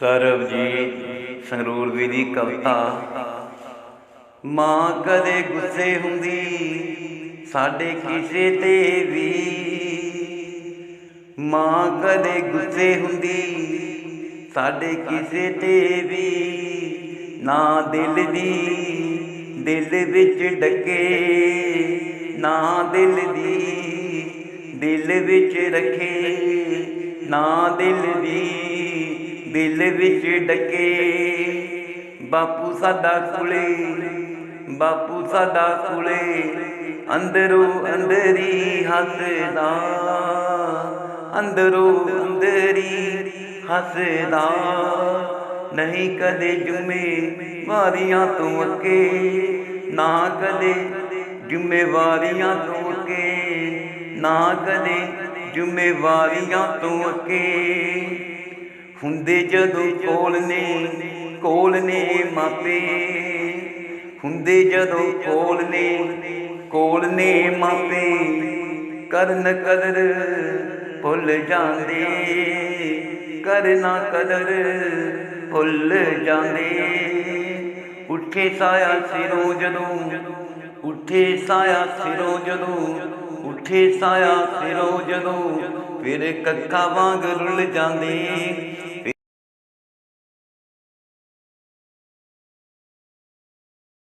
ਸਰਬਜੀਤ ਸੰਗਰੂਰ ਵੀ ਦੀ ਕਵਿਤਾ। ਮਾਂ ਕਦੇ ਗੁੱਸੇ ਹੁੰਦੀ, ਸਾਡੇ ਕਿਸੇ ਤੇ ਵੀ। ਮਾਂ ਕਦੇ ਗੁੱਸੇ ਹੁੰਦੀ, ਸਾਡੇ ਕਿਸੇ ਤੇ ਵੀ। ਨਾ ਦਿਲ ਦੀ, ਦਿਲ ਵਿੱਚ ਡੱਕੇ। ਨਾ ਦਿਲ ਦੀ, ਦਿਲ ਵਿੱਚ ਰੱਖੇ। ਨਾ ਦਿਲ ਦੀ। ਦਿਲ ਵਿੱਚ ਡਕੇ। ਬਾਪੂ ਸਾਡਾ ਕੁਲੇ, ਬਾਪੂ ਸਾਡਾ ਕੁਲੇ, ਅੰਦਰੋਂ ਅੰਦਰੀ ਹੱਸਦਾ। ਅੰਦਰੋਂ ਅੰਦਰੀ ਹੱਸਦਾ। ਨਹੀਂ ਕਦੇ ਜੁਮੇ ਵਾਰੀਆਂ ਤੋਂ ਅੱਕੇ ਨਾ ਕਦੇ ਜ਼ਿੰਮੇਵਾਰੀਆਂ ਤੋਂ ਅੱਕੇ ਨਾ ਕਦੇ ਜ਼ਿੰਮੇਵਾਰੀਆਂ ਤੋਂ ਅੱਕੇ ਹੁੰਦੇ ਜਦੋਂ ਕੋਲ ਨੇ ਕੋਲ ਨੇ ਮਾਪੇ। ਹੁੰਦੇ ਜਦੋਂ ਕੋਲ ਨੇ ਕੋਲ ਨੇ ਮਾਪੇ। ਕਰਨ ਕਦਰ ਭੁੱਲ ਜਾਂਦੇ, ਕਰਨਾ ਕਦਰ ਭੁੱਲ ਜਾਂਦੇ। ਉੱਠੇ ਸਾਇਆ ਸਿਰੋਂ ਜਦੋਂ, ਉੱਠੇ ਸਾਇਆ ਸਿਰੋਂ ਜਦੋਂ ਉੱਠੇ ਸਾਇਆ ਸਿਰੋਂ ਜਦੋਂ ਫਿਰ ਕੱਖਾਂ ਵਾਂਗ ਰੁੱਲ ਜਾਂਦੇ।